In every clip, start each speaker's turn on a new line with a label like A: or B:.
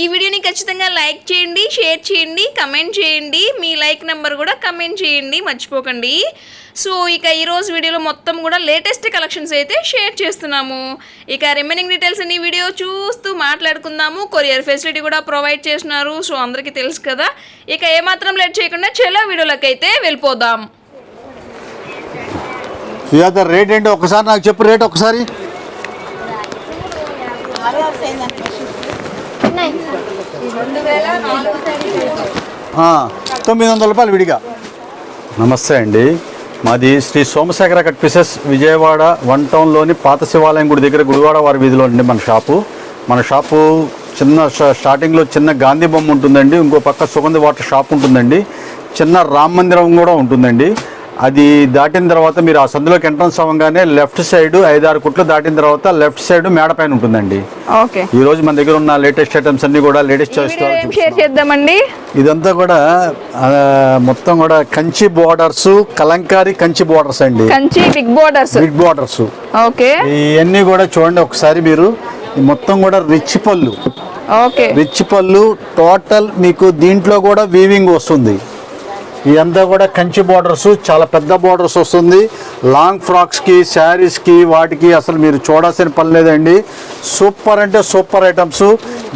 A: ఈ వీడియోని ఖచ్చితంగా లైక్ చేయండి షేర్ చేయండి కమెంట్ చేయండి. మీ లైక్ నెంబర్ కూడా కమెంట్ చేయండి మర్చిపోకండి. సో ఇక ఈరోజు వీడియోలో మొత్తం కూడా లేటెస్ట్ కలెక్షన్స్ అయితే షేర్ చేస్తున్నాము. ఇక రిమైనింగ్ డీటెయిల్స్ అన్ని వీడియో చూస్తూ మాట్లాడుకుందాము. కొరియర్ ఫెసిలిటీ కూడా ప్రొవైడ్ చేస్తున్నారు. సో అందరికీ తెలుసు కదా. ఇక ఏమాత్రం లేట్ చేయకుండా చెలో వీడియోలోకి అయితే వెళ్ళిపోదాం.
B: సుజాత రేట్ ఏంటి ఒకసారి నాకు చెప్పు రేట్ ఒకసారి. తొమ్మిది వందల రూపాయలు విడిగా. నమస్తే అండి. మాది Shri Somasekhara cut pieces Vijayawada one టౌన్లోని పాత శివాలయం గుడి దగ్గర గుడివాడ వారి వీధిలో అండి మన షాపు. మన షాపు చిన్న స్టార్టింగ్లో చిన్న గాంధీ బొమ్మ ఉంటుందండి. ఇంకో పక్క సుగంధ వాటర్ షాప్ ఉంటుందండి. చిన్న రామ మందిరం కూడా ఉంటుందండి. అది దాటిన తర్వాత మీరు ఆ సందులోకి ఎంట్రన్స్ అవ్వగానే లెఫ్ట్ సైడ్ ఐదారు కుట్లు దాటిన తర్వాత లెఫ్ట్ సైడ్ మేడ పైన ఉంటుందండి.
A: ఓకే.
B: ఈ రోజు మన దగ్గర ఉన్న లేటెస్ట్ ఐటమ్స్ అన్ని కూడా లేటెస్ట్
A: షేర్ చేద్దామండి?
B: ఇదంతా కూడా మొత్తం కూడా కంచి బోర్డర్స్ కలంకారీ కంచి బోర్డర్స్ అండి.
A: Kanchi big borders.
B: Big borders.
A: Okay.
B: ఇవన్నీ కూడా చూడండి ఒకసారి మీరు. మొత్తం కూడా రిచ్ పళ్ళు.
A: ఓకే.
B: రిచ్ పళ్ళు టోటల్ మీకు దీంట్లో కూడా వీవింగ్ వస్తుంది. ఇదంతా కూడా కంచి బోర్డర్స్ చాలా పెద్ద బోర్డర్స్ వస్తుంది. లాంగ్ ఫ్రాక్స్కి శారీస్కి వాటికి అసలు మీరు చూడాల్సిన పని లేదండి. సూపర్ అంటే సూపర్ ఐటమ్స్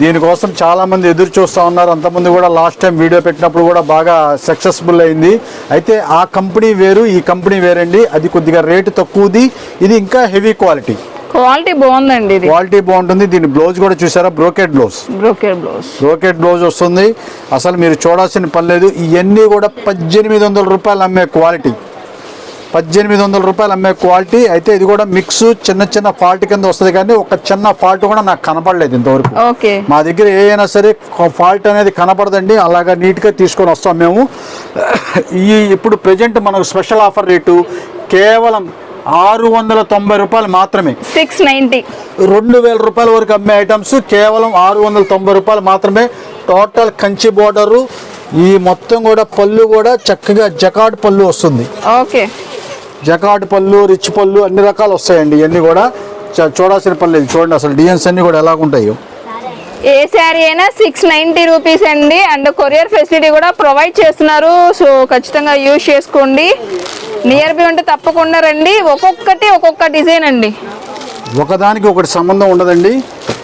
B: దీనికోసం చాలామంది ఎదురు చూస్తూ ఉన్నారు. అంతమంది కూడా లాస్ట్ టైం వీడియో పెట్టినప్పుడు కూడా బాగా సక్సెస్ఫుల్ అయింది. అయితే ఆ కంపెనీ వేరు ఈ కంపెనీ వేరండి. అది కొద్దిగా రేటు తక్కువది. ఇది ఇంకా హెవీ క్వాలిటీ
A: క్వాలిటీ బాగుందండి ఇది.
B: క్వాలిటీ బాగుంటుంది. దీని బ్లౌజ్ కూడా చూసారా? Brocade blouse.
A: Brocade blouse.
B: Brocade blouse వస్తుంది. అసలు మీరు చూడాల్సిన పని లేదు. ఇవన్నీ కూడా పద్దెనిమిది వందల రూపాయలు అమ్మే క్వాలిటీ. పద్దెనిమిది వందల రూపాయలు అమ్మే క్వాలిటీ. అయితే ఇది కూడా మిక్స్ చిన్న చిన్న ఫాల్ట్ కింద వస్తుంది కానీ ఒక చిన్న ఫాల్ట్ కూడా నాకు కనపడలేదు ఇంతవరకు.
A: ఓకే.
B: మా దగ్గర ఏ అయినా సరే ఫాల్ట్ అనేది కనపడదండి. అలాగా నీట్గా తీసుకొని వస్తాం మేము. ఈ ఇప్పుడు ప్రజెంట్ మనకు స్పెషల్ ఆఫర్ రేటు కేవలం ఆరు వందల తొంభై రూపాయలు మాత్రమే.
A: Six ninety.
B: రెండు వేల రూపాయల వరకు అమ్మే ఐటమ్స్ కేవలం ఆరు వందల తొంభై రూపాయలు మాత్రమే. టోటల్ కంచి బోర్డరు ఈ మొత్తం కూడా పళ్ళు కూడా చక్కగా జకాడ్ పళ్ళు వస్తుంది.
A: ఓకే.
B: జకాడ్ పళ్ళు రిచ్ పళ్ళు అన్ని రకాలు వస్తాయండి ఇవన్నీ కూడా. చూడాల్సిన లేదు చూడండి అసలు డిజైన్స్ అన్ని కూడా ఎలాగుంటాయో.
A: ఏ శారీ అయినా సిక్స్ నైంటీ రూపీస్ అండి. అండ్ కొరియర్ ఫెసిలిటీ కూడా ప్రొవైడ్ చేస్తున్నారు. సో ఖచ్చితంగా యూజ్ చేసుకోండి. నియర్ బై ఉంటే తప్పకుండా రండి. ఒక్కొక్కటి ఒక్కొక్క డిజైన్ అండి.
B: ఒకదానికి ఒకటి సంబంధం ఉండదండి.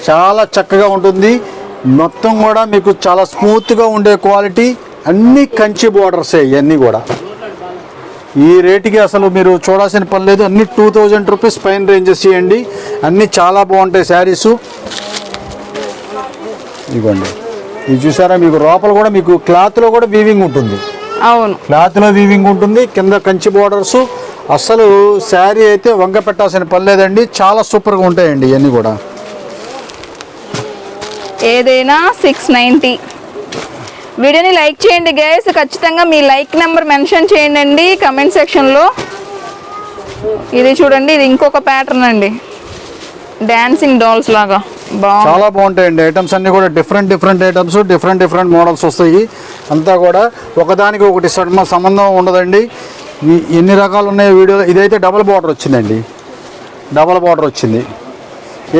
B: చాలా చక్కగా ఉంటుంది. మొత్తం కూడా మీకు చాలా స్మూత్గా ఉండే క్వాలిటీ అన్ని కంచి బోర్డర్సే ఇవన్నీ కూడా. ఈ రేటుకి అసలు మీరు చూడాల్సిన పని లేదు. అన్ని టూ థౌజండ్ రూపీస్ పైన రేంజెస్ చేయండి అన్నీ చాలా బాగుంటాయి శారీసు. ఇదిగోండి ఇది చూసారా? మీకు లోపల కూడా మీకు క్లాత్లో కూడా వీవింగ్ ఉంటుంది.
A: అవును.
B: క్లాత్లో వీవింగ్ ఉంటుంది కింద కంచి బోర్డర్స్ అసలు శారీ అయితే వంక పెట్టాల్సిన పని లేదండి. చాలా సూపర్గా ఉంటాయండి ఇవన్నీ కూడా.
A: ఏదైనా సిక్స్ నైంటీ వీడియోని లైక్ చేయండి గైస్ ఖచ్చితంగా మీ లైక్ నెంబర్ మెన్షన్ చేయండి అండి కమెంట్ సెక్షన్లో. ఇది చూడండి ఇది ఇంకొక ప్యాటర్న్ అండి. డాన్సింగ్ డాల్స్ లాగా.
B: చాలా బాగుంటాయండి. ఐటమ్స్ అన్నీ కూడా different different items different different models వస్తాయి. అంతా కూడా ఒకదానికి ఒకటి సంబంధం ఉండదండి. ఎన్ని రకాలు ఉన్నాయో వీడియో ఇదైతే డబల్ బార్డర్ వచ్చిందండి. డబల్ బార్డర్ వచ్చింది.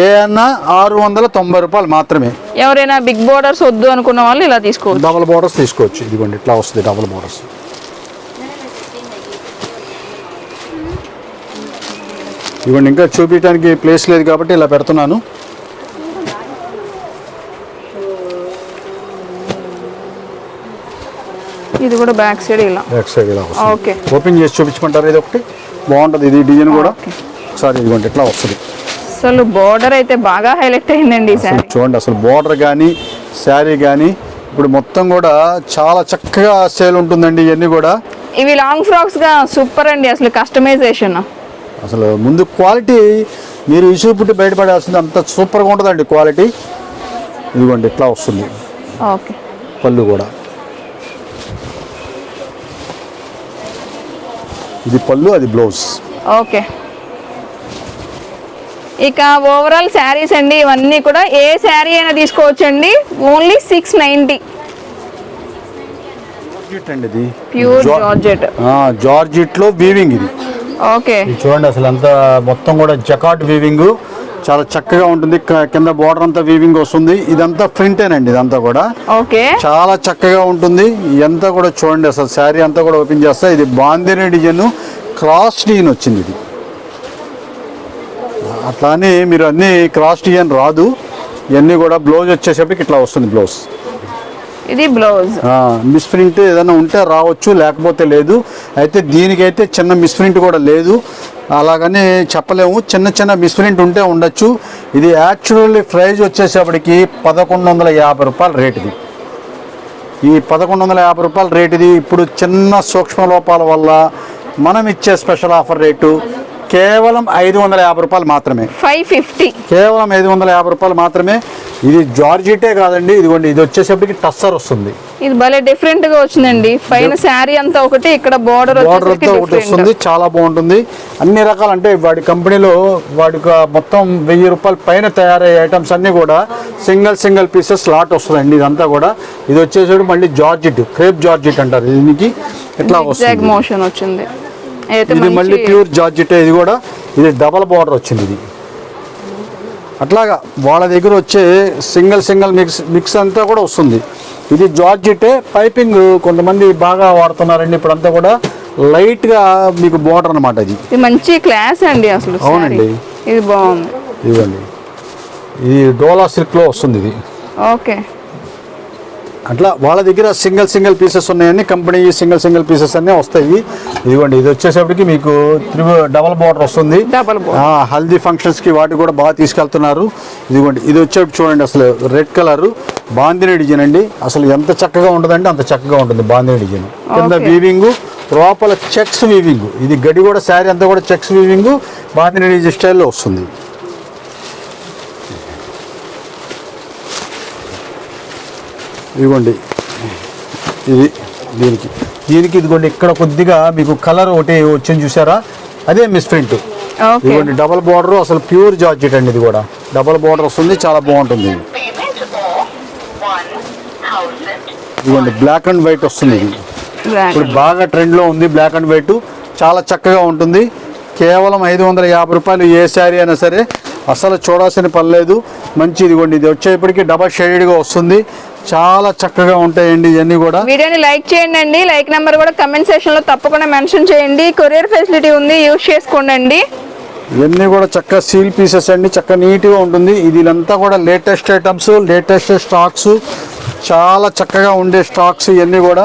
B: ఏ అన్నా ఆరు వందల తొంభై రూపాయలు మాత్రమే.
A: ఎవరైనా బిగ్ బోర్డర్స్ వద్దు అనుకున్న వాళ్ళు ఇలా తీసుకోవచ్చు.
B: డబల్ బార్డర్స్ తీసుకోవచ్చు. ఇదిగోండి ఇట్లా వస్తుంది డబల్ బార్డర్స్ ఇదిగోండి ఇంకా చూపించడానికి ప్లేస్ లేదు కాబట్టి ఇలా పెడుతున్నాను.
A: ఇది కూడా బ్యాక్ సైడ్ ఇలా.
B: బ్యాక్ సైడ్ ఇలా
A: ఓకే
B: ఓపెన్ చేసి చూపించమంటారు? ఇది ఒకటి. బాగుంటుంది. ఇది డిజైన్ కూడా. సారీ ఇదిగోండి ఇట్లా వస్తుంది.
A: అసలు బోర్డర్ అయితే బాగా హైలైట్ అయిందండి
B: చూడండి అసలు బార్డర్ కానీ శారీ కానీ ఇప్పుడు మొత్తం కూడా చాలా చక్కగా సేల్ ఉంటుందండి ఇవన్నీ కూడా.
A: ఇవి లాంగ్ ఫ్రాక్స్గా సూపర్ అండి అసలు కస్టమైజేషన్
B: అసలు ముందు క్వాలిటీ మీరు ఇసుగు పుట్టి బయటపడాల్సింది అంత సూపర్గా ఉంటుందండి క్వాలిటీ ఇదిగోండి ఇట్లా వస్తుంది.
A: ఓకే
B: పళ్ళు కూడా. ఇది పళ్ళు అది బ్లౌజ్.
A: ఓకే. ఇక ఓవరాల్ శారీస్ అండి ఇవన్నీ కూడా ఏ శారీ అయినా తీసుకోవచ్చండి. ఓన్లీ సిక్స్ నైంటీ
B: జార్జిట్ అండి ఇది.
A: ప్యూర్
B: జా-
A: జార్జెట్
B: ఆ, జార్జిట్లో వీవింగ్ ఇది.
A: ఓకే.
B: ఇది చూడండి అసలు అంతా మొత్తం కూడా జకాట్ వీవింగ్ చాలా చక్కగా ఉంటుంది. కింద బోర్డర్ అంతా వీవింగ్ వస్తుంది. ఇదంతా ప్రింటేనండి ఇదంతా కూడా.
A: ఓకే.
B: చాలా చక్కగా ఉంటుంది. ఇదంతా కూడా చూడండి అసలు శారీ అంతా కూడా ఓపెన్ చేస్తా. ఇది బాందిని డిజైన్ క్రాస్ డిజైన్ వచ్చింది ఇది. అట్లా అని మీరు అన్ని క్రాస్ డిజైన్ రాదు. ఇవన్నీ కూడా బ్లౌజ్ వచ్చేసరికి ఇట్లా వస్తుంది బ్లౌజ్
A: ఇది బ్లౌజ్.
B: మిస్ప్రింట్ ఏదైనా ఉంటే రావచ్చు లేకపోతే లేదు. అయితే దీనికైతే చిన్న మిస్ప్రింట్ కూడా లేదు. అలాగని చెప్పలేము. చిన్న చిన్న మిస్ప్రింట్ ఉంటే ఉండొచ్చు. ఇది యాక్చువల్లీ ప్రైజ్ వచ్చేసేపటికి పదకొండు వందల యాభై రూపాయల రేట్ ఇది ఈ పదకొండు వందల యాభై రూపాయల రేట్ ఇది ఇప్పుడు చిన్న సూక్ష్మ లోపాల వల్ల మనం ఇచ్చే స్పెషల్ ఆఫర్ రేటు కేవలం ఐదు వందల యాభై రూపాయలు మాత్రమే.
A: Five fifty.
B: కేవలం ఐదు వందల యాభై రూపాయలు మాత్రమే. ఇది జార్జిటే కాదండి. ఇదిగోండి ఇది వచ్చేసప్పటికి టస్సర్ వస్తుంది.
A: ఇది భలే డిఫరెంట్గా వచ్చిందండి. పైన శారీ అంతా ఒకటి ఇక్కడ బోర్డర్
B: బార్డర్
A: వచ్చేసరికి
B: అంతా ఒకటి వస్తుంది చాలా బాగుంటుంది. అన్ని రకాలు అంటే వాడి కంపెనీలో వాడి ఒక మొత్తం వెయ్యి రూపాయల పైన తయారయ్యే ఐటమ్స్ అన్ని కూడా సింగిల్ సింగిల్ పీసెస్ లాట్ వస్తుందండి ఇదంతా కూడా. ఇది వచ్చేసరికి మళ్ళీ జార్జిట్ క్రేప్ జార్జిట్ అంటారు దీనికి. ఇట్లా వస్తుంది?
A: మోషన్ వచ్చింది.
B: ఇది మళ్ళీ ప్యూర్ జార్జిట్ ఇది కూడా ఇది డబల్ బార్డర్ వచ్చింది ఇది. అట్లాగా వాళ్ళ దగ్గర వచ్చే సింగిల్ సింగిల్ మిక్స్ మిక్స్ అంతా కూడా వస్తుంది. ఇది జార్జిటే పైపింగ్ కొంతమంది బాగా వాడుతున్నారండి. ఇప్పుడంతా కూడా లైట్గా మీకు బార్డర్ అనమాట ఇది.
A: మంచి క్లాస్ అండి అసలు.
B: అవునండి.
A: ఇది బాగుంది.
B: ఇదిగోండి ఇది డోలా సిల్క్లో వస్తుంది ఇది.
A: ఓకే.
B: అట్లా వాళ్ళ దగ్గర సింగిల్ సింగిల్ పీసెస్ ఉన్నాయని కంపెనీ సింగిల్ సింగిల్ పీసెస్ అన్నీ వస్తాయి. ఇదిగోండి ఇది వచ్చేసరికి మీకు త్రిబు డబల్ బార్డర్ వస్తుంది. హల్దీ ఫంక్షన్స్కి వాటికి కూడా బాగా తీసుకెళ్తున్నారు. ఇదిగోండి ఇది వచ్చేప్పుడు చూడండి అసలు రెడ్ కలర్ బాందిని డిజైన్ అండి. అసలు ఎంత చక్కగా ఉంటుందంటే అంత చక్కగా ఉంటుంది బాందిని డిజైన్. కింద. వీవింగ్ లోపల చెక్స్ వీవింగ్ ఇది గడి కూడా శారీ అంతా కూడా చెక్స్ వీవింగ్ బాందిని డిజైన్ స్టైల్లో వస్తుంది. ఇదిగోండి. ఇది దీనికి. దీనికి ఇదిగోండి ఇక్కడ కొద్దిగా మీకు కలర్ ఒకటి వచ్చింది చూసారా? అదే మిస్ ప్రింట్. ఇదిగోండి డబల్ బార్డర్ అసలు ప్యూర్ జార్జెట్ అండి ఇది కూడా. డబల్ బార్డర్ వస్తుంది చాలా బాగుంటుంది. ఇదిగోండి బ్లాక్ అండ్ వైట్ వస్తుంది ఇది. ఇప్పుడు బాగా ట్రెండ్లో ఉంది బ్లాక్ అండ్ వైట్. చాలా చక్కగా ఉంటుంది. కేవలం ఐదు వందల యాభై రూపాయలు ఏ శారీ అయినా సరే అసలు చూడాల్సిన పని లేదు. మంచి ఇదిగోండి ఇది వచ్చేప్పటికి డబల్ షేడెడ్గా వస్తుంది. చాలా చక్కగా ఉంటాయండి ఇవన్నీ కూడా.
A: వీడియోని లైక్ చేయండి అండి లైక్ నెంబర్ కూడా కమెంట్ సెక్షన్లో తప్పకుండా మెన్షన్ చేయండి. కొరియర్ ఫెసిలిటీ ఉంది యూజ్ చేసుకోండి అండి
B: ఇవన్నీ కూడా చక్కగా సీల్ పీసెస్ అండి చక్కగా నీట్గా ఉంటుంది. ఇది ఇదంతా కూడా లేటెస్ట్ ఐటమ్స్ లేటెస్ట్ స్టాక్స్ చాలా చక్కగా ఉండే స్టాక్స్ ఇవన్నీ కూడా.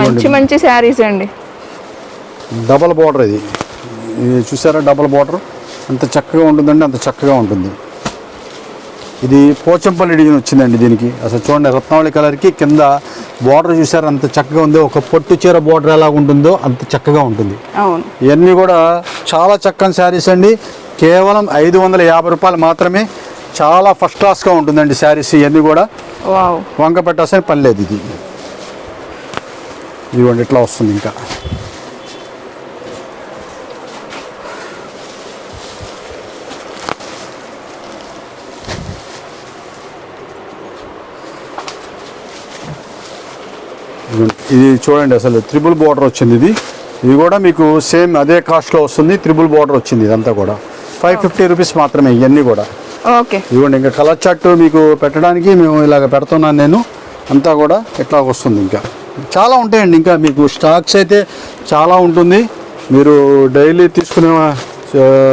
A: మంచి మంచి శారీస్ అండి.
B: డబల్ బార్డర్ ఇది. ఇది చూసారా డబల్ బార్డర్? అంత చక్కగా ఉంటుందండి అంత చక్కగా ఉంటుంది. ఇది పోచంపల్లి డిజైన్ వచ్చిందండి దీనికి. అసలు చూడండి రత్నావళి కలర్కి కింద బార్డర్ చూసారా అంత చక్కగా ఉంది ఒక పొట్టు చీర బార్డర్ ఎలా ఉంటుందో అంత చక్కగా ఉంటుంది. ఇవన్నీ కూడా చాలా చక్కని శారీస్ అండి. కేవలం ఐదు వందల యాభై రూపాయలు మాత్రమే చాలా ఫస్ట్ క్లాస్గా ఉంటుందండి శారీస్ ఇవన్నీ కూడా. వంక పెట్టాల్సిన పని లేదు ఇది. ఇదిగోండి ఇట్లా వస్తుంది ఇంకా ఇదిగోండి. ఇది చూడండి అసలు త్రిబుల్ బార్డర్ వచ్చింది ఇది. ఇది కూడా మీకు సేమ్ అదే కాస్ట్లో వస్తుంది త్రిబుల్ బార్డర్ వచ్చింది ఇదంతా కూడా. ఫైవ్ ఫిఫ్టీ రూపీస్ మాత్రమే ఇవన్నీ కూడా.
A: ఓకే.
B: ఇదిగోండి ఇంకా కలర్ చార్ట్ మీకు పెట్టడానికి మేము ఇలాగ పెడుతున్నాను నేను. అంతా కూడా ఇట్లా వస్తుంది ఇంకా. చాలా ఉంటాయండి ఇంకా మీకు స్టాక్స్ అయితే చాలా ఉంటుంది. మీరు డైలీ తీసుకునే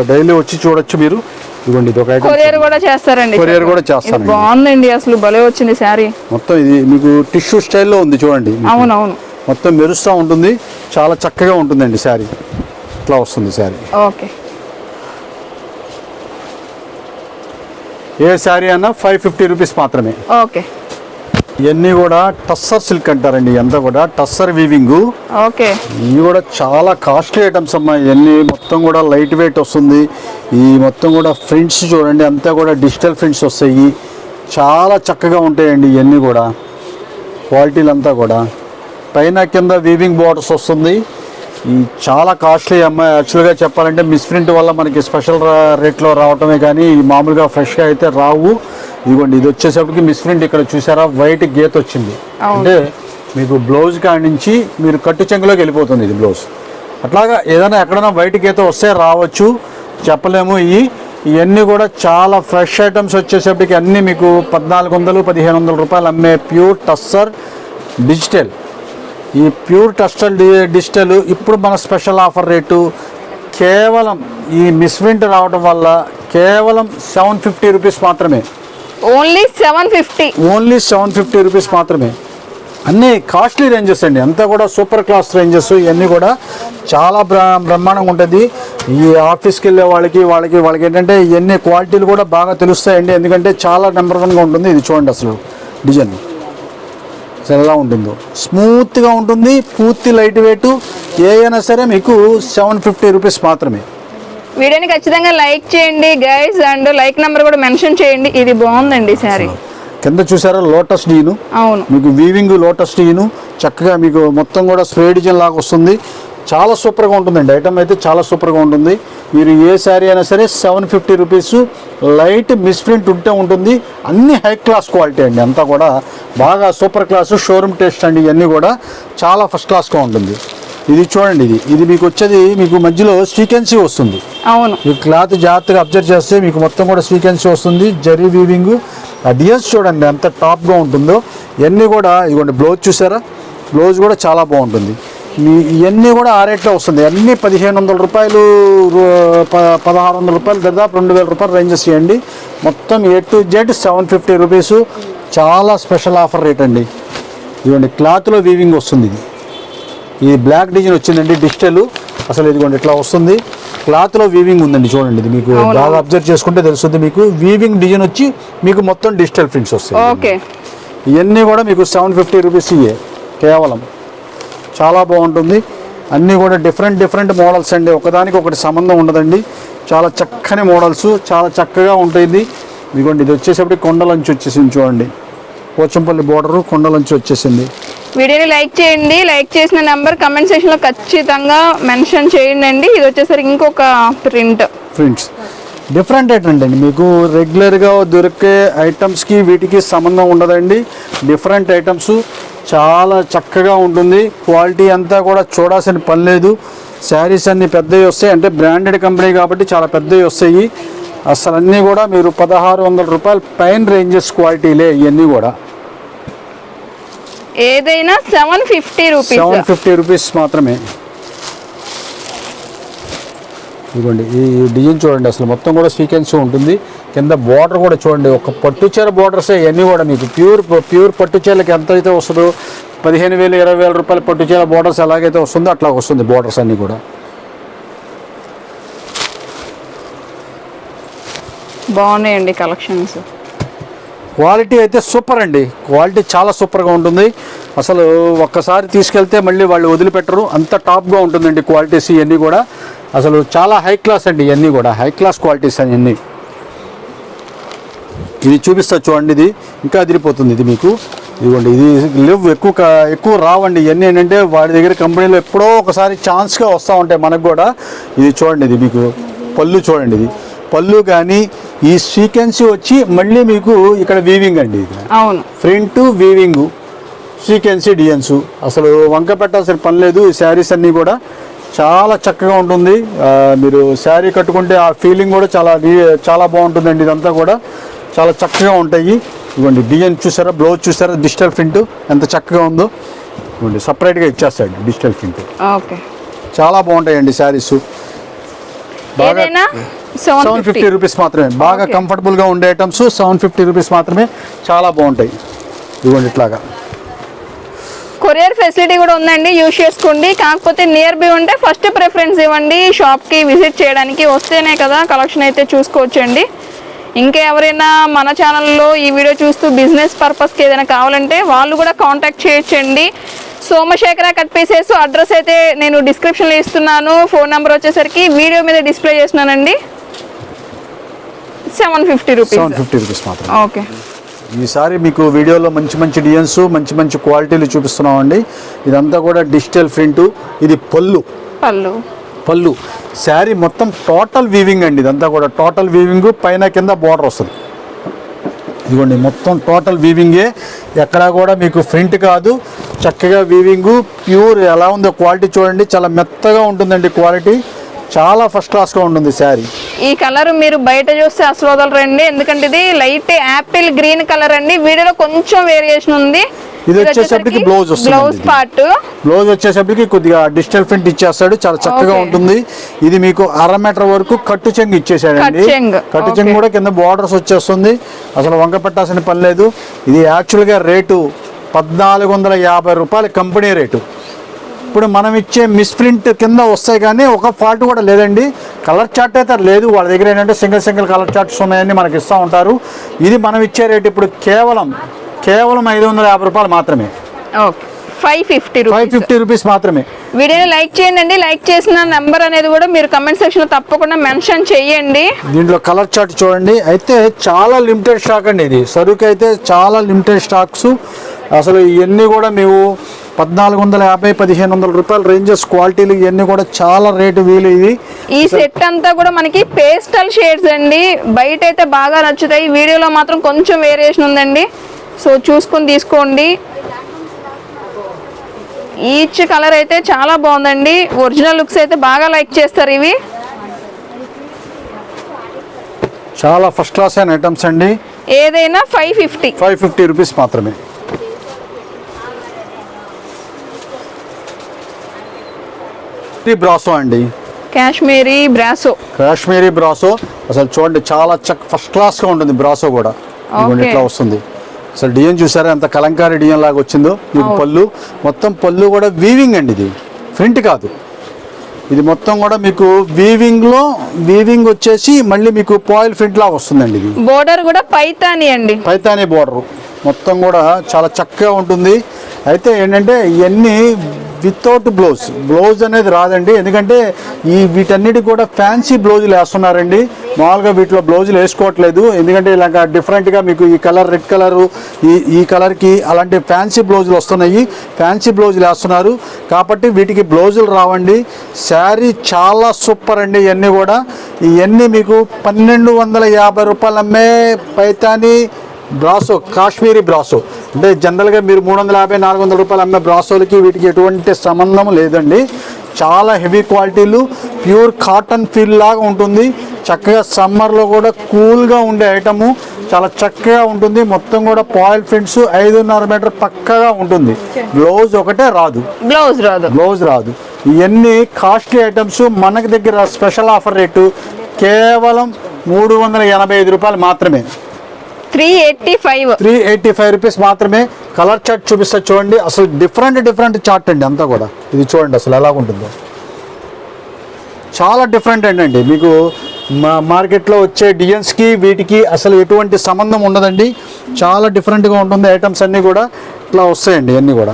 B: డైలీ వచ్చి చూడొచ్చు మీరు. ఇదిగోండి ఇది ఒక
A: కొరియర్ కూడా చేస్తారండి.
B: Courier కూడా చేస్తానండి.
A: బాగుందండి అసలు భలే వచ్చింది శారీ.
B: మొత్తం ఇది మీకు టిష్యూ స్టైల్లో ఉంది చూడండి.
A: అవునవును.
B: మొత్తం మెరుస్తూ ఉంటుంది చాలా చక్కగా ఉంటుందండి శారీ. ఇట్లా వస్తుంది శారీ.
A: ఓకే.
B: ఏ శారీ అన్నా ఫైవ్ ఫిఫ్టీ రూపీస్ మాత్రమే.
A: ఓకే.
B: ఇవన్నీ కూడా టస్సర్ సిల్క్ అంటారండి ఇదంతా కూడా టస్సర్ వీవింగ్.
A: ఓకే.
B: ఇవి కూడా చాలా కాస్ట్లీ ఐటమ్స్ అమ్మా ఇవన్నీ మొత్తం కూడా లైట్ వెయిట్ వస్తుంది. ఈ మొత్తం కూడా ప్రింట్స్ చూడండి అంతా కూడా డిజిటల్ ప్రింట్స్ వస్తాయి. చాలా చక్కగా ఉంటాయండి ఇవన్నీ కూడా క్వాలిటీలు అంతా కూడా. పైన కింద వీవింగ్ బార్డర్స్ వస్తుంది. ఈ చాలా కాస్ట్లీ అమ్మాయి యాక్చువల్గా చెప్పాలంటే మిస్ప్రింట్ వల్ల మనకి స్పెషల్ రేట్లో రావటమే కానీ మామూలుగా ఫ్రెష్గా అయితే రావు. ఇదిగోండి ఇది వచ్చేసరికి మిస్ ప్రింట్ ఇక్కడ చూసారా? వైట్ గీత వచ్చింది. అంటే మీకు బ్లౌజ్ కాడి నుంచి మీరు కట్టు చెంగులోకి వెళ్ళిపోతుంది ఇది బ్లౌజ్ అట్లాగా ఏదైనా ఎక్కడైనా వైట్ గీత వస్తే రావచ్చు. చెప్పలేము. ఇవి ఇవన్నీ కూడా చాలా ఫ్రెష్ ఐటమ్స్ వచ్చేసరికి అన్నీ మీకు పద్నాలుగు వందలు పదిహేను వందల రూపాయలు అమ్మే ప్యూర్ టస్సర్ డిజిటల్ ఈ ప్యూర్ టస్టల్ డి- డిజిటల్ ఇప్పుడు మన స్పెషల్ ఆఫర్ రేటు కేవలం ఈ మిస్వింట్ రావడం వల్ల కేవలం సెవెన్ ఫిఫ్టీ రూపీస్ మాత్రమే.
A: Only seven fifty.
B: Only seven fifty rupees మాత్రమే. అన్నీ కాస్ట్లీ రేంజెస్ అండి. అంతా కూడా సూపర్ క్లాస్ రేంజెస్ ఇవన్నీ కూడా చాలా బ్ర బ్రహ్మాండంగా ఉంటుంది. ఈ ఆఫీస్కి వెళ్ళే వాళ్ళకి వాళ్ళకి వాళ్ళకి ఏంటంటే ఇవన్నీ క్వాలిటీలు కూడా బాగా తెలుస్తాయండి. ఎందుకంటే చాలా నెంబర్ వన్గా ఉంటుంది ఇది చూడండి అసలు డిజైన్. అసలు ఎలా ఉంటుందో. స్మూత్గా ఉంటుంది పూర్తి లైట్ వెయిట్. ఏ అయినా సరే మీకు సెవెన్ ఫిఫ్టీ రూపీస్ మాత్రమే.
A: వీడియోని ఖచ్చితంగా లైక్ చేయండి గైస్ అండ్ లైక్ నెంబర్ కూడా మెన్షన్ చేయండి. ఇది బాగుందండి శారీ
B: కింద చూసారా లోటస్ డీను
A: అవును.
B: మీకు వీవింగ్ లోటస్ టీను. చక్కగా మీకు మొత్తం కూడా స్ప్రే డిజైన్ లాగా వస్తుంది. చాలా సూపర్గా ఉంటుందండి. ఐటమ్ అయితే చాలా సూపర్గా ఉంటుంది. మీరు ఏ శారీ అయినా సరే seven fifty rupees light misprint ఉంటే ఉంటుంది. అన్ని హై క్లాస్ క్వాలిటీ అండి. అంతా కూడా బాగా సూపర్ క్లాస్ షోరూమ్ టేస్ట్ అండి ఇవన్నీ కూడా. చాలా ఫస్ట్ క్లాస్గా ఉంటుంది. ఇది చూడండి ఇది. ఇది మీకు వచ్చేది మీకు మధ్యలో సీకెన్సీ వస్తుంది.
A: అవును.
B: ఈ క్లాత్ జాగ్రత్తగా అబ్జర్వ్ చేస్తే మీకు మొత్తం కూడా సీక్వెన్స్ వస్తుంది. జరీ వీవింగ్ ఆ డిజైన్స్ చూడండి ఎంత టాప్గా ఉంటుందో. ఇవన్నీ కూడా ఇదిగోండి బ్లౌజ్ చూసారా? బ్లౌజ్ కూడా చాలా బాగుంటుంది. ఇవన్నీ కూడా ఆ రేట్లో వస్తుంది. అన్నీ పదిహేను వందల రూపాయలు పదహారు వందల రూపాయలు దాదాపు రెండు వేల రూపాయలు రేంజెస్ ఇవ్వండి. మొత్తం A to Z seven fifty rupees చాలా స్పెషల్ ఆఫర్ రేట్ అండి. ఇదిగోండి క్లాత్లో వీవింగ్ వస్తుంది ఇది. ఈ బ్లాక్ డిజైన్ వచ్చిందండి డిజిటల్. అసలు ఇదిగోండి ఇట్లా వస్తుంది. క్లాత్లో వీవింగ్ ఉందండి చూడండి. ఇది మీకు బాగా అబ్జర్వ్ చేసుకుంటే తెలుస్తుంది మీకు. వీవింగ్ డిజైన్ వచ్చి మీకు మొత్తం డిజిటల్ ప్రింట్స్ వస్తాయి.
A: ఓకే.
B: ఇవన్నీ కూడా మీకు సెవెన్ ఫిఫ్టీ రూపీస్ ఇయే కేవలం. చాలా బాగుంటుంది. అన్నీ కూడా డిఫరెంట్ డిఫరెంట్ మోడల్స్ అండి. ఒకదానికి ఒకటి సంబంధం ఉండదండి. చాలా చక్కని మోడల్స్ చాలా చక్కగా ఉంటుంది ఇదిగోండి ఇది వచ్చేసరికి కొండలంచి వచ్చేసింది చూడండి. పోచంపల్లి బోర్డరు కొండలంచి వచ్చేసింది.
A: వీడియోని లైక్ చేయండి. లైక్ చేసిన నెంబర్ కమెంట్ సెక్షన్లో ఖచ్చితంగా మెన్షన్ చేయండి అండి ఇది వచ్చేసరికి ఇంకొక ప్రింట్
B: ప్రింట్స్ డిఫరెంట్ ఏంటండి? మీకు రెగ్యులర్గా దొరికే ఐటమ్స్కి వీటికి సంబంధం ఉండదండి. డిఫరెంట్ ఐటమ్స్ చాలా చక్కగా ఉంటుంది. క్వాలిటీ అంతా కూడా చూడాల్సిన పని లేదు. శారీస్ అన్ని పెద్దవి వస్తాయి. అంటే బ్రాండెడ్ కంపెనీ కాబట్టి చాలా పెద్దవి వస్తాయి. అసలు అన్నీ కూడా మీరు పదహారు వందల రూపాయల పైన రేంజెస్ క్వాలిటీలే ఇవన్నీ కూడా.
A: ఏదైనా seven fifty rupees.
B: Seven fifty rupees మాత్రమే. ఇదిగోండి ఈ డిజైన్ చూడండి అసలు మొత్తం కూడా సీక్వెన్స్ ఉంటుంది. కింద బార్డర్ కూడా చూడండి ఒక పట్టు చీర బార్డర్స్ ఇవన్నీ కూడా మీకు. ప్యూర్ ప్యూర్ పట్టు చీరలకు ఎంత అయితే వస్తుందో పదిహేను వేలు ఇరవై వేల రూపాయల పట్టు చీర బార్డర్స్ ఎలాగైతే వస్తుందో అట్లా వస్తుంది బార్డర్స్ అన్నీ కూడా.
A: బాగున్నాయండి కలెక్షన్స్.
B: క్వాలిటీ అయితే సూపర్ అండి. క్వాలిటీ చాలా సూపర్గా ఉంటుంది. అసలు ఒక్కసారి తీసుకెళ్తే మళ్ళీ వాళ్ళు వదిలిపెట్టరు. అంత టాప్గా ఉంటుందండి క్వాలిటీస్ ఇవన్నీ కూడా. అసలు చాలా హై క్లాస్ అండి ఇవన్నీ కూడా. హై క్లాస్ క్వాలిటీస్ అన్నీ ఇది చూపిస్తా చూడండి ఇది. ఇంకా అదిరిపోతుంది ఇది మీకు. ఇదిగోండి ఇది లేవు ఎక్కువ ఎక్కువ రావండి. ఇవన్నీ ఏంటంటే వాడి దగ్గర కంపెనీలో ఎప్పుడో ఒకసారి ఛాన్స్గా వస్తూ ఉంటాయి మనకు కూడా. ఇది చూడండి ఇది మీకు. పళ్ళు చూడండి ఇది. పళ్ళు కానీ ఈ సీక్వెన్సీ వచ్చి మళ్ళీ మీకు ఇక్కడ వీవింగ్ అండి ఇది.
A: అవును.
B: ఫ్రంట్ వీవింగ్ సీక్వెన్సీ డిజైన్స్ అసలు వంక పెట్టాల్సిన పని లేదు. ఈ శారీస్ అన్నీ కూడా చాలా చక్కగా ఉంటుంది. మీరు శారీ కట్టుకుంటే ఆ ఫీలింగ్ కూడా చాలా చాలా బాగుంటుందండి. ఇదంతా కూడా చాలా చక్కగా ఉంటాయి. ఇవ్వండి డిజైన్ చూసారా? బ్లౌజ్ చూసారా? డిజిటల్ ప్రింట్ ఎంత చక్కగా ఉందో. ఇవ్వండి సపరేట్గా ఇచ్చేస్తాడు డిజిటల్ ప్రింట్
A: ఓకే.
B: చాలా బాగుంటాయండి శారీస్. బాగా సెవెన్ ఫిఫ్టీ రూపీస్ మాత్రమే. బాగా. కంఫర్టబుల్గా ఉండే ఐటమ్స్ సెవెన్ ఫిఫ్టీ రూపీస్ మాత్రమే చాలా బాగుంటాయి. ఇదిగోండి ఇట్లాగా.
A: కొరియర్ ఫెసిలిటీ కూడా ఉందండి. యూజ్ చేసుకోండి. కాకపోతే నియర్ బై ఉంటే ఫస్ట్ ప్రిఫరెన్స్ ఇవ్వండి. షాప్కి విజిట్ చేయడానికి వస్తేనే కదా కలెక్షన్ అయితే చూసుకోవచ్చండి. ఇంకా ఎవరైనా మన ఛానల్లో ఈ వీడియో చూస్తూ బిజినెస్ పర్పస్కి ఏదైనా కావాలంటే వాళ్ళు కూడా కాంటాక్ట్ చేయొచ్చండి. సోమశేఖర కట్ పీసెస్ అడ్రస్ అయితే నేను డిస్క్రిప్షన్లో ఇస్తున్నాను. ఫోన్ నెంబర్ వచ్చేసరికి వీడియో మీద డిస్ప్లే చేస్తున్నానండి. Seven fifty
B: seven
A: rupees
B: fifty rupees మాత్రం
A: ఓకే
B: ఈసారి మీకు వీడియోలో మంచి మంచి డిజైన్స్ మంచి మంచి క్వాలిటీలు చూపిస్తున్నామండి. ఇదంతా కూడా డిజిటల్ ప్రింట్. ఇది పళ్ళు.
A: పళ్ళు.
B: పళ్ళు. శారీ మొత్తం టోటల్ వీవింగ్ అండి ఇదంతా కూడా. టోటల్ వీవింగ్ పైన కింద బార్డర్ వస్తుంది. ఇదిగోండి మొత్తం టోటల్ వీవింగే. ఎక్కడా కూడా మీకు ప్రింట్ కాదు. చక్కగా వీవింగ్. ప్యూర్ ఎలా ఉందో క్వాలిటీ చూడండి. చాలా మెత్తగా ఉంటుందండి క్వాలిటీ. చాలా ఫస్ట్ క్లాస్గా ఉంటుంది శారీ.
A: ఈ కలర్ మీరు బయట చూస్తే అసలు వదలరండి ఎందుకంటే ఇది లైట్ యాపిల్ గ్రీన్ కలర్ అండి. వీడియోలో కొంచెం వేరియేషన్ ఉంది.
B: ఇది వచ్చేసరికి
A: బ్లౌజ్
B: ఇది.
A: పార్ట్
B: బ్లౌజ్ వచ్చేసప్పటికి కొద్దిగా డిజిటల్ ప్రింట్ ఇచ్చేస్తాడు. చాలా చక్కగా. ఉంటుంది. ఇది మీకు అర మీటర్ వరకు కట్టు చెంగు ఇచ్చేసాడండి.
A: కట్టు చెంగు.
B: కూడా కింద బార్డర్స్ వచ్చేస్తుంది. అసలు వంక పెట్టాల్సిన పని లేదు. ఇది యాక్చువల్గా రేటు పద్నాలుగు వందల యాభై రూపాయల కంపెనీ రేటు ఇప్పుడు మనం ఇచ్చే మిస్ ప్రింట్ కింద వస్తాయి కానీ ఒక ఫాల్ట్ కూడా లేదండి. కలర్ చార్ట్ అయితే లేదు. వాళ్ళ దగ్గర ఏంటంటే సింగిల్ సింగిల్ కలర్ చార్ట్స్ ఉన్నాయని మనకి ఇస్తూ ఉంటారు. ఇది మనం ఇచ్చే రేట్ ఇప్పుడు కేవలం కేవలం ఐదు వందల యాభై రూపాయలు మాత్రమే.
A: Five fifty
B: five fifty rupees మాత్రమే.
A: వీడియోని లైక్ చేయండి. లైక్ చేసిన నెంబర్ అనేది కూడా మీరు కమెంట్ సెక్షన్ తప్పకుండా మెన్షన్ చేయండి.
B: దీంట్లో కలర్ చార్ట్ చూడండి. అయితే చాలా లిమిటెడ్ స్టాక్ అండి ఇది. సరుకు అయితే చాలా లిమిటెడ్ స్టాక్స్ అసలు ఇవన్నీ కూడా మేము పద్నాలుగు వందల యాభై పదిహేను వందల రూపాయల రేంజెస్ క్వాలిటీలు ఇవన్నీ కూడా చాలా రేటు వీలు ఇది
A: ఈ సెట్ అంతా కూడా మనకి పేస్టల్ షేడ్స్ అండి. బయట అయితే బాగా నచ్చుతాయి. వీడియోలో మాత్రం కొంచెం వేరియేషన్ ఉందండి. సో చూసుకొని తీసుకోండి. ఈచ్ కలర్ అయితే చాలా బాగుందండి. ఒరిజినల్ లుక్స్ అయితే బాగా లైక్ చేస్తారు ఇవి.
B: చాలా ఫస్ట్ క్లాస్ అయిన ఐటమ్స్ అండి.
A: ఏదైనా five fifty.
B: Five fifty rupees మాత్రమే. ఇది బ్రాసో అండి.
A: కాశ్మీరీ బ్రాసో.
B: కాశ్మీరీ బ్రాసో. అసలు చూడండి చాలా చక్ ఫస్ట్ క్లాస్గా ఉంటుంది బ్రాసో కూడా. ఇట్లా వస్తుంది. అసలు డిజైన్ చూసారా? ఎంత కలంకారీ డిజైన్ లాగా వచ్చిందో. మీకు పళ్ళు. మొత్తం పళ్ళు కూడా వీవింగ్ అండి ఇది. ప్రింట్ కాదు. ఇది మొత్తం కూడా మీకు వీవింగ్లో వీవింగ్ వచ్చేసి మళ్ళీ మీకు పాయిల్ ప్రింట్ లాగా వస్తుందండి ఇది.
A: బోర్డర్ కూడా పైతాని అండి.
B: పైతానీ బోర్డర్ మొత్తం కూడా చాలా చక్కగా ఉంటుంది. అయితే ఏంటంటే ఇవన్నీ వితౌట్ బ్లౌజ్ బ్లౌజ్ అనేది రాదండి. ఎందుకంటే ఈ వీటన్నిటి కూడా ఫ్యాన్సీ బ్లౌజులు వేస్తున్నారండి. మామూలుగా వీటిలో బ్లౌజులు వేసుకోవట్లేదు. ఎందుకంటే ఇలాగ డిఫరెంట్గా మీకు ఈ కలర్ రెడ్ కలరు ఈ ఈ కలర్కి అలాంటి ఫ్యాన్సీ బ్లౌజులు వస్తున్నాయి. ఫ్యాన్సీ బ్లౌజులు వేస్తున్నారు. కాబట్టి వీటికి బ్లౌజులు రావండి. శారీ చాలా సూపర్ అండి ఇవన్నీ కూడా. ఇవన్నీ మీకు పన్నెండు వందల యాభై రూపాయలు అమ్మే పైతాని బ్రాసో కాశ్మీరీ బ్రాసో. అంటే జనరల్గా మీరు మూడు వందల యాభై నాలుగు వందల రూపాయలు అమ్మే బ్రాసోలకి వీటికి ఎటువంటి సంబంధం లేదండి. చాలా హెవీ క్వాలిటీలు ప్యూర్ కాటన్ ఫీల్ లాగా ఉంటుంది. చక్కగా సమ్మర్లో కూడా కూల్గా ఉండే ఐటము చాలా చక్కగా ఉంటుంది. మొత్తం కూడా పాయిల్ ప్రింట్స్ ఐదున్నర మీటర్ పక్కగా ఉంటుంది. బ్లౌజ్ ఒకటే రాదు.
A: బ్లౌజ్ రాదు.
B: బ్లౌజ్ రాదు. ఇవన్నీ కాస్ట్లీ ఐటమ్స్ మనకి దగ్గర స్పెషల్ ఆఫర్ రేటు కేవలం మూడు వందల ఎనభై ఐదు రూపాయలు మాత్రమే.
A: Three eighty five.
B: Three eighty five rupees మాత్రమే కలర్ చార్ట్ చూపిస్తా. చూడండి అసలు డిఫరెంట్ డిఫరెంట్ చార్ట్ అండి అంతా కూడా. ఇది చూడండి అసలు ఎలా ఉంటుందో. చాలా డిఫరెంట్ అండి. మీకు మా మార్కెట్లో వచ్చే డిజైన్స్కి వీటికి అసలు ఎటువంటి సంబంధం ఉండదండి. చాలా డిఫరెంట్గా ఉంటుంది ఐటమ్స్ అన్నీ కూడా. ఇట్లా వస్తాయండి అన్నీ కూడా.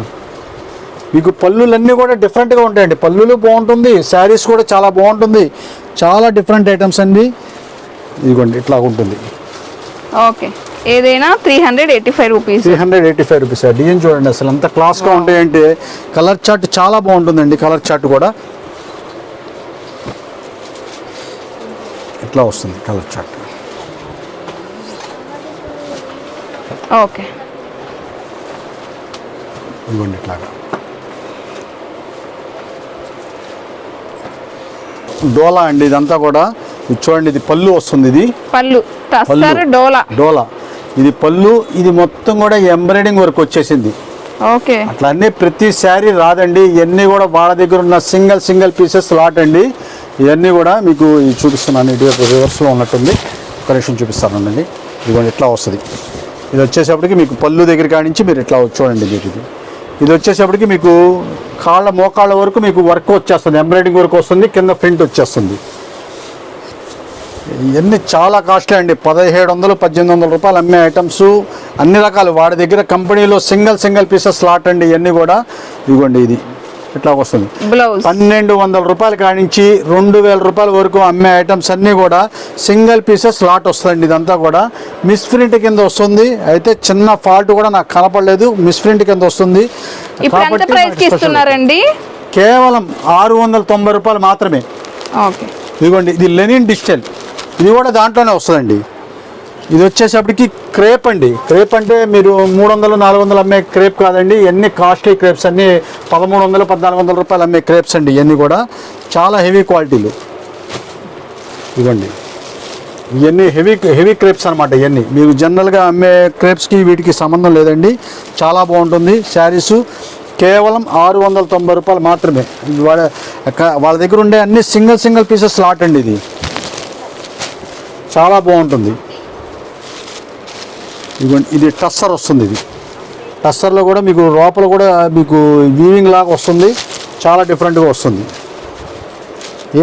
B: మీకు పళ్ళులన్నీ కూడా డిఫరెంట్గా ఉంటాయండి. పళ్ళులు బాగుంటుంది శారీస్ కూడా చాలా బాగుంటుంది. చాలా డిఫరెంట్ ఐటమ్స్ అండి. ఇదిగోండి ఇట్లా ఉంటుంది.
A: ఓకే. ఏదైనా three hundred eighty five rupees
B: three hundred eighty five rupees design చూడండి అసలు అంత క్లాస్గా ఉంటాయంటే కలర్ చార్ట్ చాలా బాగుంటుందండి కలర్ చార్ట్ కూడా. ఇట్లా వస్తుంది కలర్ చార్ట్
A: ఓకే.
B: ఇదిగోండి ఇట్లాగా. డోలా అండి ఇదంతా కూడా. చూడండి ఇది పళ్ళు వస్తుంది ఇది.
A: పళ్ళు. డోలా.
B: డోలా. ఇది పళ్ళు ఇది మొత్తం కూడా ఎంబ్రాయిడింగ్ వర్క్ వచ్చేసింది.
A: ఓకే.
B: అట్లా అన్నీ ప్రతి శారీ రాదండి. ఇవన్నీ కూడా వాళ్ళ దగ్గర ఉన్న సింగిల్ సింగిల్ పీసెస్ లాట్ అండి ఇవన్నీ కూడా మీకు ఇది చూపిస్తున్నాను. ఇది రివర్స్లో ఉన్నట్టుంది. నిమిషం చూపిస్తానండి ఇదిగోండి ఇట్లా వస్తుంది. ఇది వచ్చేసప్పటికి మీకు పళ్ళు దగ్గర కాడి నుంచి మీరు ఇట్లా చూడండి ఇది. ఇది ఇది వచ్చేసప్పటికి మీకు కాళ్ళ మోకాళ్ళ వరకు మీకు వర్క్ వచ్చేస్తుంది. ఎంబ్రాయిడింగ్ వర్క్ వస్తుంది. కింద ప్రింట్ వచ్చేస్తుంది. ఇవన్నీ చాలా కాస్ట్లీ అండి. పదిహేడు వందలు పద్దెనిమిది వందల రూపాయలు అమ్మే ఐటమ్స్ అన్ని రకాలు వాడి దగ్గర కంపెనీలో సింగిల్ సింగిల్ పీసెస్ లాట్ అండి ఇవన్నీ కూడా. ఇదిగోండి ఇది. ఇట్లా వస్తుంది. పన్నెండు వందల రూపాయల కానించి రెండు వేల రూపాయల వరకు అమ్మే ఐటమ్స్ అన్నీ కూడా సింగిల్ పీసెస్ లాట్ వస్తుందండి ఇదంతా కూడా. మిస్ ప్రింట్ కింద వస్తుంది. అయితే చిన్న ఫాల్ట్ కూడా నాకు కనపడలేదు. మిస్ ప్రింట్ కింద వస్తుంది. కాబట్టి కేవలం ఆరు వందల తొంభై రూపాయలు మాత్రమే. ఇదిగోండి ఇది లెనిన్ డిజిటల్. ఇది కూడా దాంట్లోనే వస్తుందండి. ఇది వచ్చేసప్పటికి క్రేప్ అండి. క్రేప్ అంటే మీరు మూడు వందలు నాలుగు వందలు అమ్మే క్రేప్ కాదండి. ఎన్ని కాస్ట్లీ క్రేప్స్ అన్ని పదమూడు వందలు పద్నాలుగు వందల రూపాయలు అమ్మే క్రేప్స్ అండి ఇవన్నీ కూడా. చాలా హెవీ క్వాలిటీలు. ఇవ్వండి. ఇవన్నీ హెవీ హెవీ క్రేప్స్ అనమాట ఇవన్నీ మీరు జనరల్గా అమ్మే క్రేప్స్కి వీటికి సంబంధం లేదండి. చాలా బాగుంటుంది. శారీస్ కేవలం ఆరు వందల తొంభై రూపాయలు మాత్రమే. వాళ్ళ వాళ్ళ దగ్గర ఉండే అన్ని సింగిల్ సింగిల్ పీసెస్ లాట్ అండి ఇది. చాలా బాగుంటుంది. ఇదిగోండి ఇది టస్సర్ వస్తుంది ఇది. టస్సర్లో కూడా మీకు లోపల కూడా మీకు వీవింగ్ లాగా వస్తుంది. చాలా డిఫరెంట్గా వస్తుంది.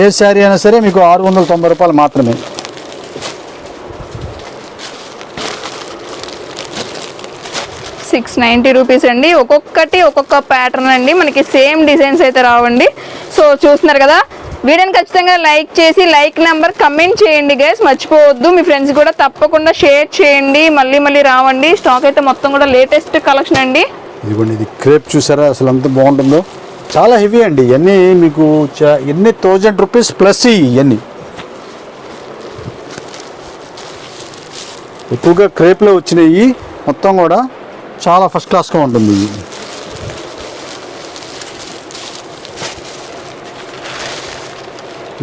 B: ఏ శారీ అయినా సరే మీకు ఆరు వందల తొంభై రూపాయలు మాత్రమే.
A: సిక్స్ నైంటీ రూపీస్ అండి. ఒక్కొక్కటి ఒక్కొక్క ప్యాటర్న్ అండి. మనకి సేమ్ డిజైన్స్ అయితే రావండి. సో చూస్తున్నారు కదా వీడియోని ఖచ్చితంగా లైక్ చేసి లైక్ నెంబర్ కమెంట్ చేయండి గైస్ మర్చిపోవద్దు. మీ ఫ్రెండ్స్ కూడా తప్పకుండా షేర్ చేయండి. మళ్ళీ మళ్ళీ రావండి. స్టాక్ అయితే మొత్తం కూడా లేటెస్ట్ కలెక్షన్ అండి.
B: ఇదిగోండి ఇది క్రేప్ చూసారా? అసలు ఎంత బాగుంటుందో. చాలా హెవీ అండి. ఇవన్నీ మీకు చా- ఎన్ని థౌజండ్ రూపీస్ ప్లస్ ఇవన్నీ ఎక్కువగా క్రేప్లో వచ్చినాయి. మొత్తం కూడా చాలా ఫస్ట్ క్లాస్గా ఉంటుంది.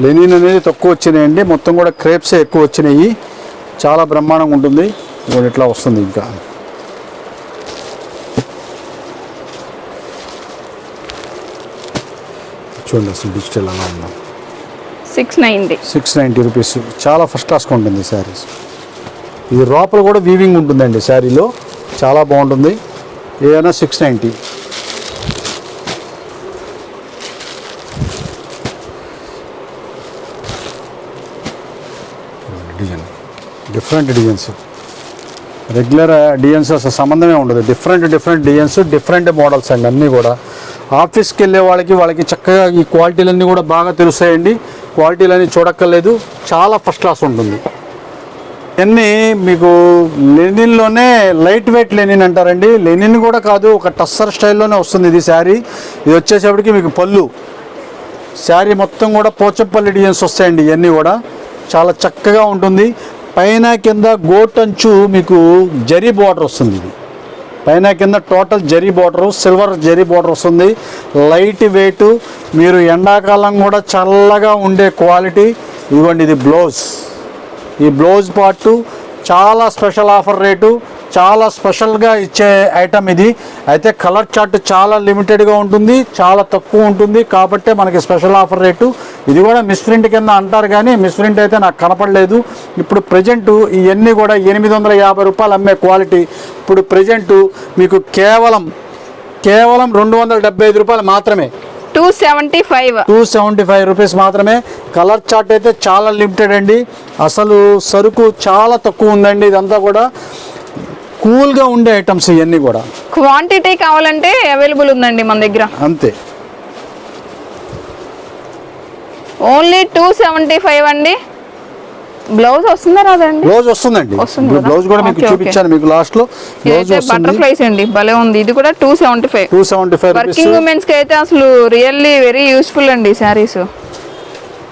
B: లెనిన్ అనేది తక్కువ వచ్చినాయండి. మొత్తం కూడా క్రేప్సే ఎక్కువ వచ్చినాయి. చాలా బ్రహ్మాండంగా ఉంటుంది. ఇదిగోండి ఇట్లా వస్తుంది ఇంకా. చూడండి అసలు డిజిటల్ అలా ఉందా.
A: Six ninety.
B: Six ninety rupees. చాలా ఫస్ట్ క్లాస్గా ఉంటుంది శారీస్. ఇది లోపల కూడా వీవింగ్ ఉంటుందండి శారీలో. చాలా బాగుంటుంది. ఏదైనా six ninety. Different designs regular designs అసలు సంబంధమే ఉండదు. Different different designs different models అండి అన్నీ కూడా. ఆఫీస్కి వెళ్ళే వాళ్ళకి వాళ్ళకి చక్కగా ఈ క్వాలిటీలన్నీ కూడా బాగా తెలుస్తాయండి. క్వాలిటీలన్నీ చూడక్కర్లేదు. చాలా ఫస్ట్ క్లాస్ ఉంటుంది. ఇవన్నీ మీకు లెనిన్లోనే లైట్ వెయిట్ లెనిన్ అంటారండి. లెనిన్ కూడా కాదు ఒక టస్సర్ స్టైల్లోనే వస్తుంది ఇది శారీ. ఇది వచ్చేసేపటికి మీకు పళ్ళు. శారీ మొత్తం కూడా పోచంపల్లి డిజైన్స్ వస్తాయండి ఇవన్నీ కూడా. చాలా చక్కగా ఉంటుంది. పైన కింద గోట్ అంచు మీకు జరీ బార్డర్ వస్తుంది ఇది. పైన కింద total zari border silver zari border వస్తుంది. లైట్ వెయిట్ మీరు ఎండాకాలం కూడా చల్లగా ఉండే క్వాలిటీ. ఇవ్వండి ఇది బ్లౌజ్. ఈ బ్లౌజ్ పాటు చాలా స్పెషల్ ఆఫర్ రేటు. చాలా స్పెషల్గా ఇచ్చే ఐటమ్ ఇది. అయితే కలర్ చార్ట్ చాలా లిమిటెడ్గా ఉంటుంది చాలా తక్కువ ఉంటుంది. కాబట్టే మనకి స్పెషల్ ఆఫర్ రేటు ఇది కూడా మిస్ప్రింట్ కింద అంటారు కానీ మిస్ప్రింట్ అయితే నాకు కనపడలేదు. ఇప్పుడు ప్రజెంట్ ఇవన్నీ కూడా ఎనిమిది వందల యాభై రూపాయలు అమ్మే క్వాలిటీ ఇప్పుడు ప్రజెంట్ మీకు కేవలం కేవలం రెండు వందల డెబ్బై ఐదు రూపాయలు మాత్రమే.
A: Two seventy five
B: two seventy five rupees మాత్రమే. కలర్ చార్ట్ అయితే చాలా లిమిటెడ్ అండి. అసలు సరుకు చాలా తక్కువ ఉందండి ఇదంతా కూడా. కూల్గా ఉండే ఐటమ్స్ ఇవన్నీ కూడా.
A: క్వాంటిటీ కావాలంటే అవైలబుల్ ఉందండి మన దగ్గర.
B: అంతే.
A: ఓన్లీ టూ సెవెంటీ ఫైవ్ అండి. బ్లౌజ్ వస్తుందా రాదండి
B: బ్లౌజ్ వస్తుందండి? బ్లౌజ్ కూడా మీకు. చూపించాను మీకు లాస్ట్లో. బ్లౌజ్
A: ఇదైతే
B: వస్తుంది.
A: బటర్ఫ్లైస్ అండి భలే ఉంది. ఇది కూడా two seventy five.
B: Two seventy five
A: working ఉమెన్స్కి అయితే అసలు రియల్లీ వెరీ యూస్ఫుల్ అండి శారీస్.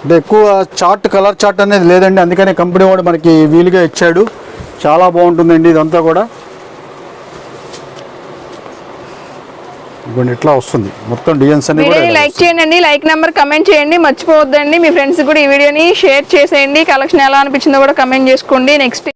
B: అంటే ఎక్కువ చార్ట్ కలర్ చార్ట్ అనేది లేదండి. అందుకనే కంపెనీ వాడు మనకి వీలుగా ఇచ్చాడు. చాలా బాగుంటుందండి ఇదంతా కూడా. ఇదిగోండి ఇట్లా వస్తుంది. మొత్తం డిజైన్స్ అన్ని
A: వీడియోని లైక్ చేయండి లైక్ నెంబర్ కమెంట్ చేయండి మర్చిపోవద్దండి. మీ ఫ్రెండ్స్ కూడా ఈ వీడియోని షేర్ చేసేయండి. కలెక్షన్ ఎలా అనిపించిందో కూడా కమెంట్ చేసుకోండి. నెక్స్ట్